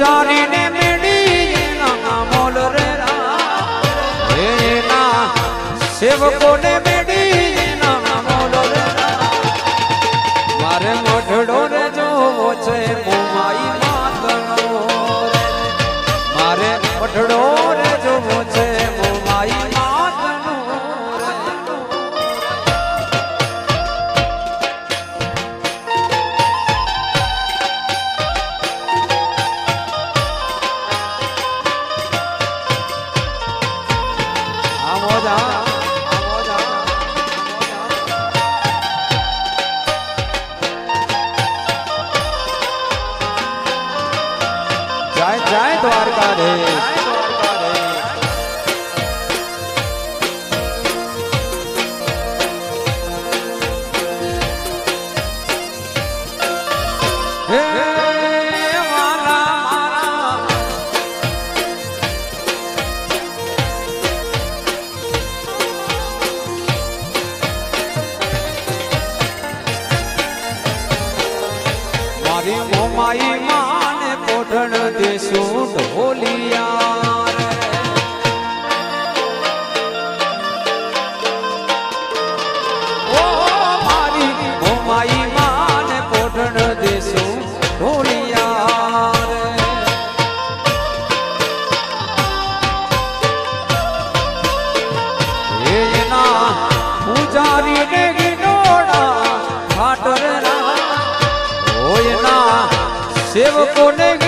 જાણીને મેળી મોલ રે સેવકોને Hare કોને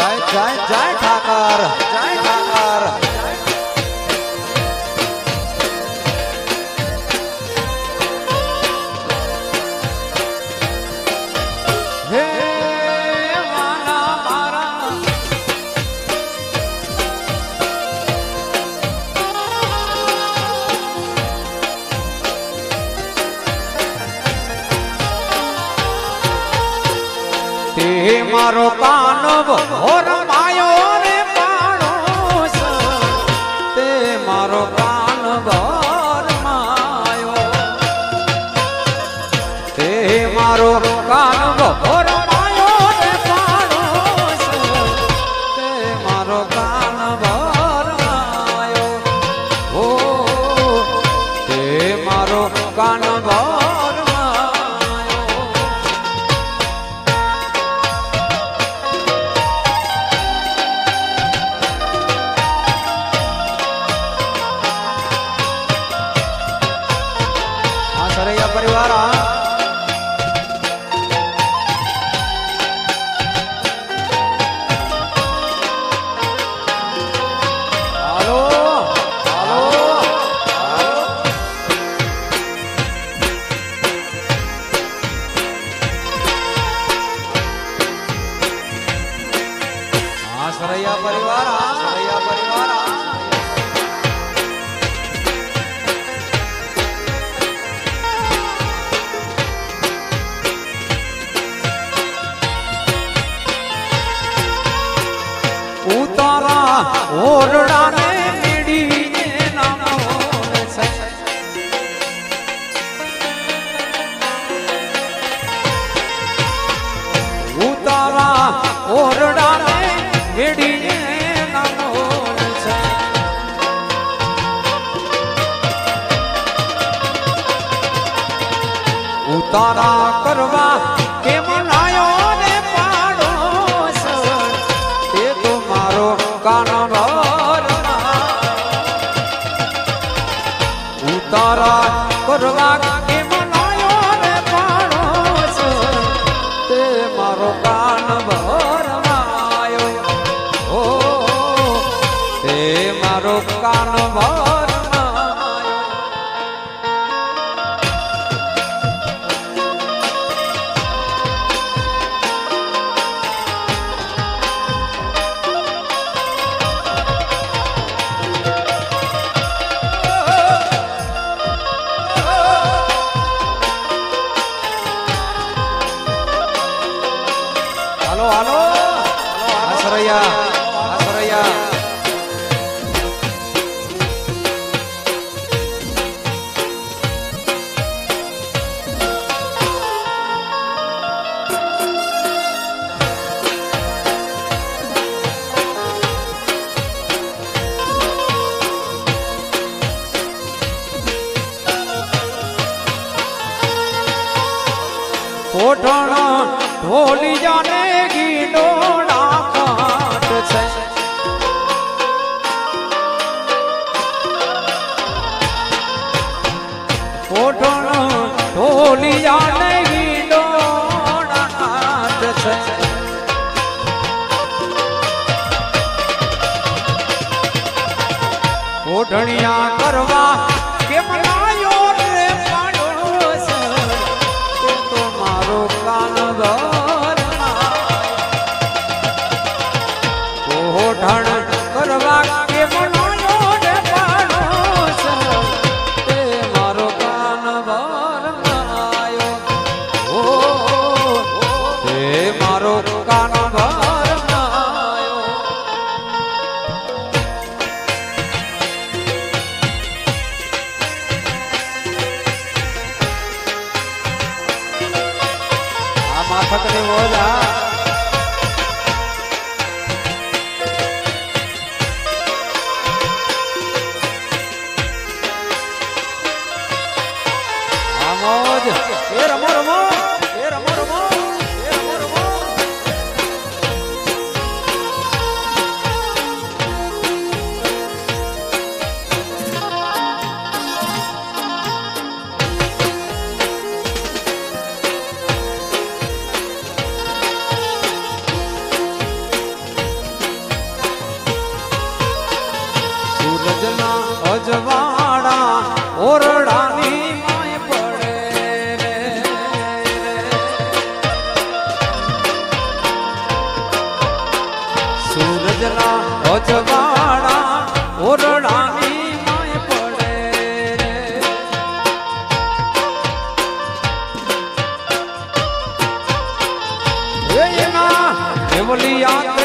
જય જય જય ઠાકર જય ઠાકર. મારો. કા bravo, ora! સરૈયા પરિવાર સરૈયા ઓરડા તારા કરવા বলিয়া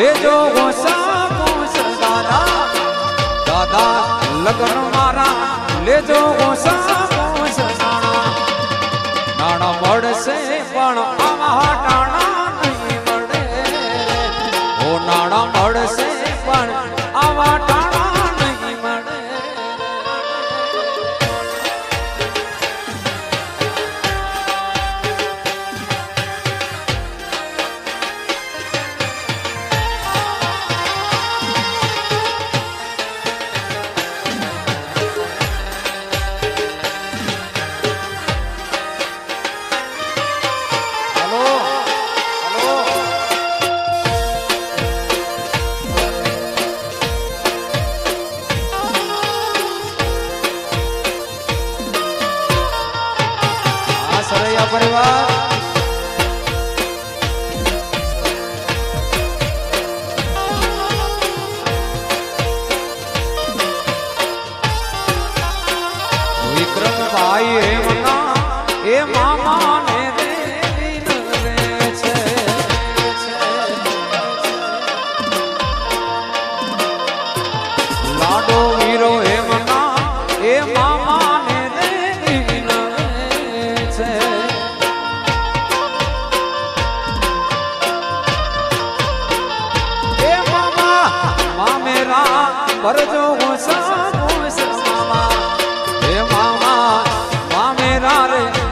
લેજો ઓસા કોસ દાદા. દાદા લગન મારા લેજો ઓસા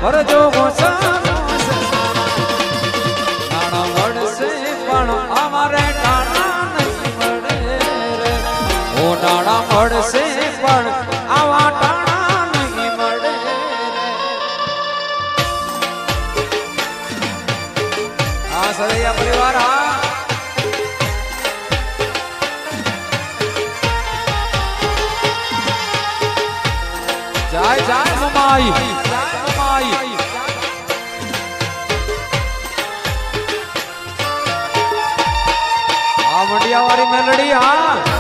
ભરજો ઘોસા ઘોસ નાણા મળશે પણ અમારે ટાણા નહીં મળે રે ઓ નાણા મળશે પણ આવા ટાણા નહીં મળે રે આ સરૈયા પરિવાર આ જાય જાય મમાઈ જાય મમાઈ મેલડી હા.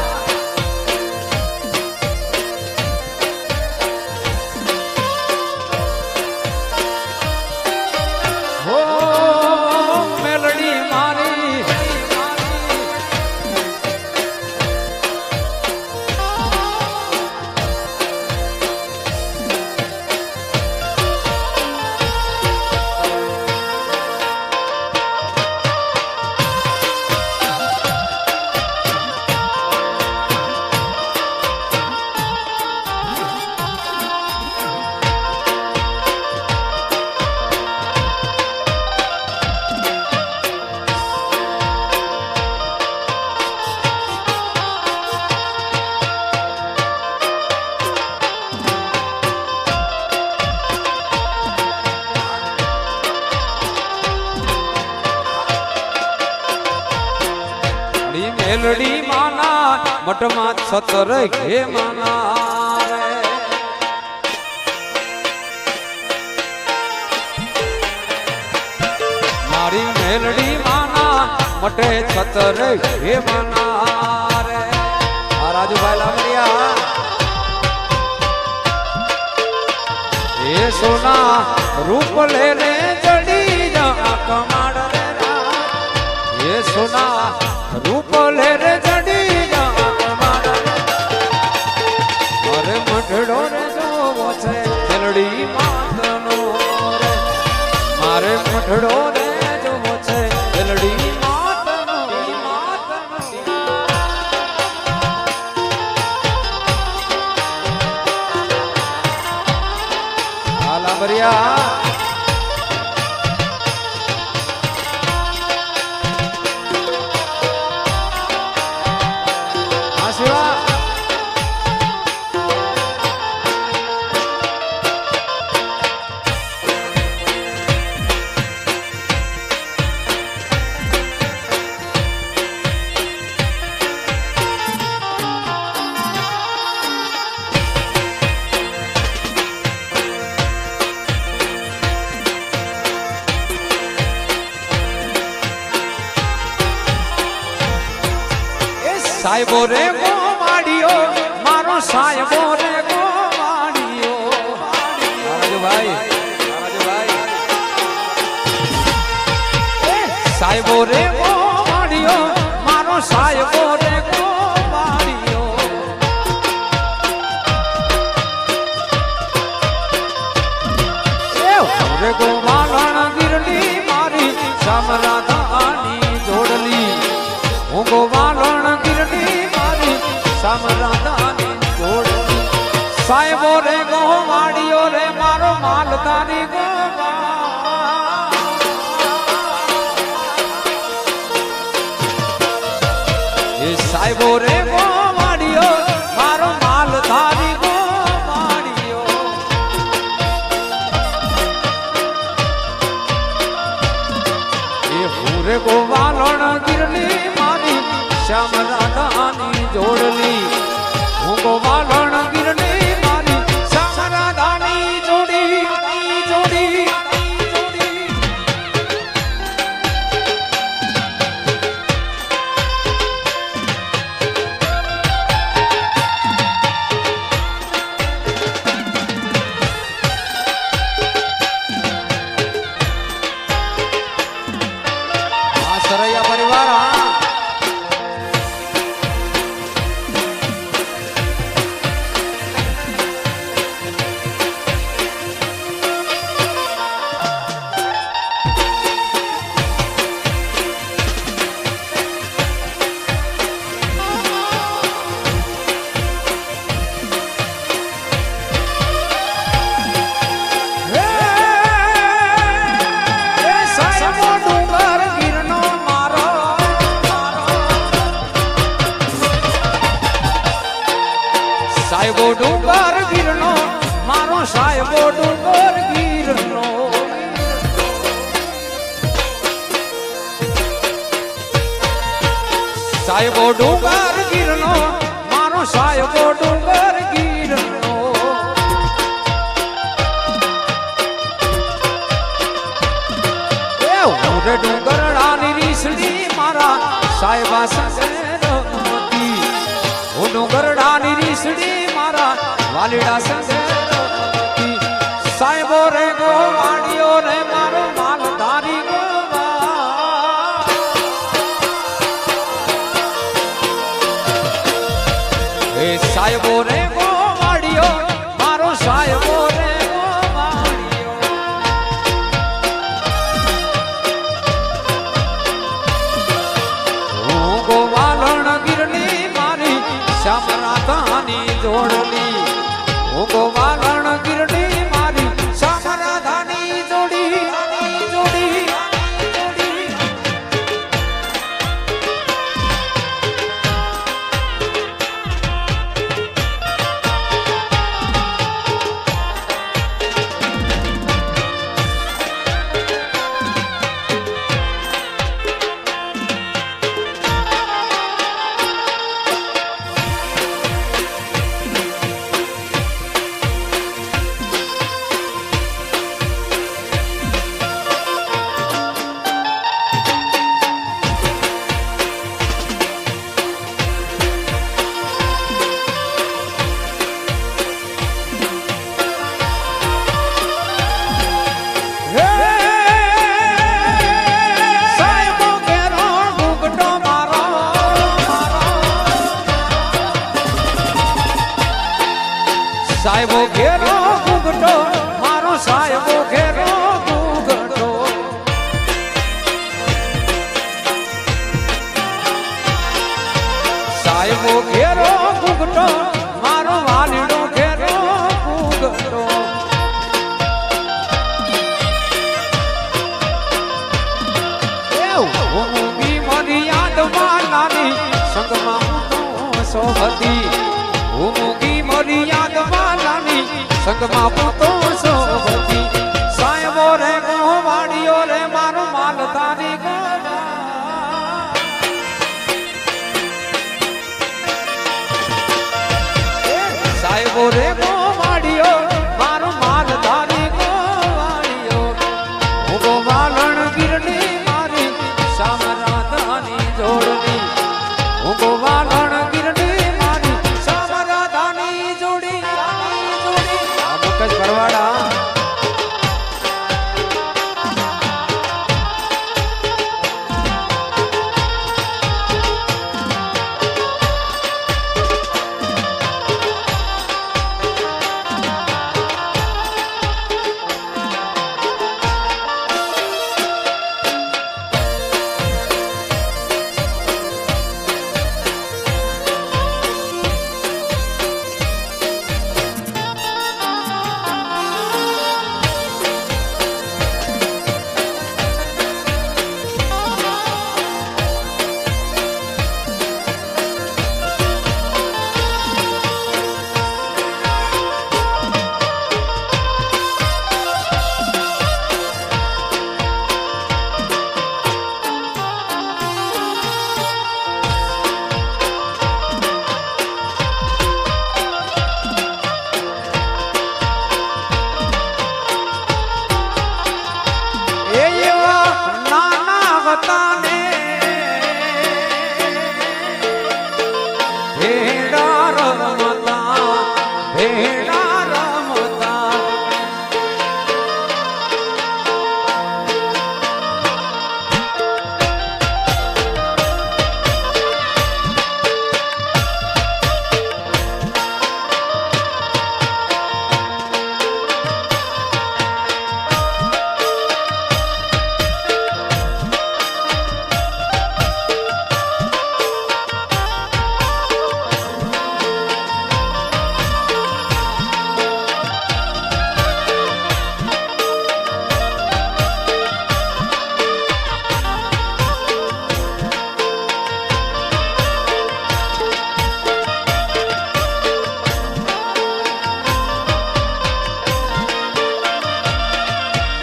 મેલડી માના, મઠમાં છતર ઘે માના મારી મેલડી માના, મઠે છતર ઘે માના રે. આ રાજુભાઈ લાવડિયા એ સોના રૂપ લે રે જડી જા કમાડ રા. એ સોના રૂપ લે સાહેબો રે ગો માડિયો મારો સાહેબો રે ગો માડિયો રાજુભાઈ સાહેબો રે ગો માડિયો મારો સાહેબો ડુંગરડાની રીસડી મારા સાહેબા સંગે રમતી હું ડુંગરડાની રીસડી મારા વાલીડા સંગે સંગમાં પૂતો સોબતી સાયબો રે ગો વાડીઓ રે મારો માલ તારી સાયબો રે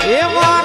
એવા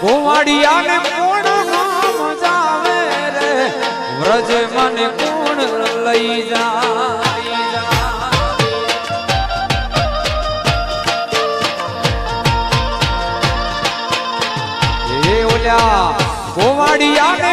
કુંવાડિયાને કોણ સમજાવે રે? વ્રજ મને કોણ લઈ જા કોવાડિયાને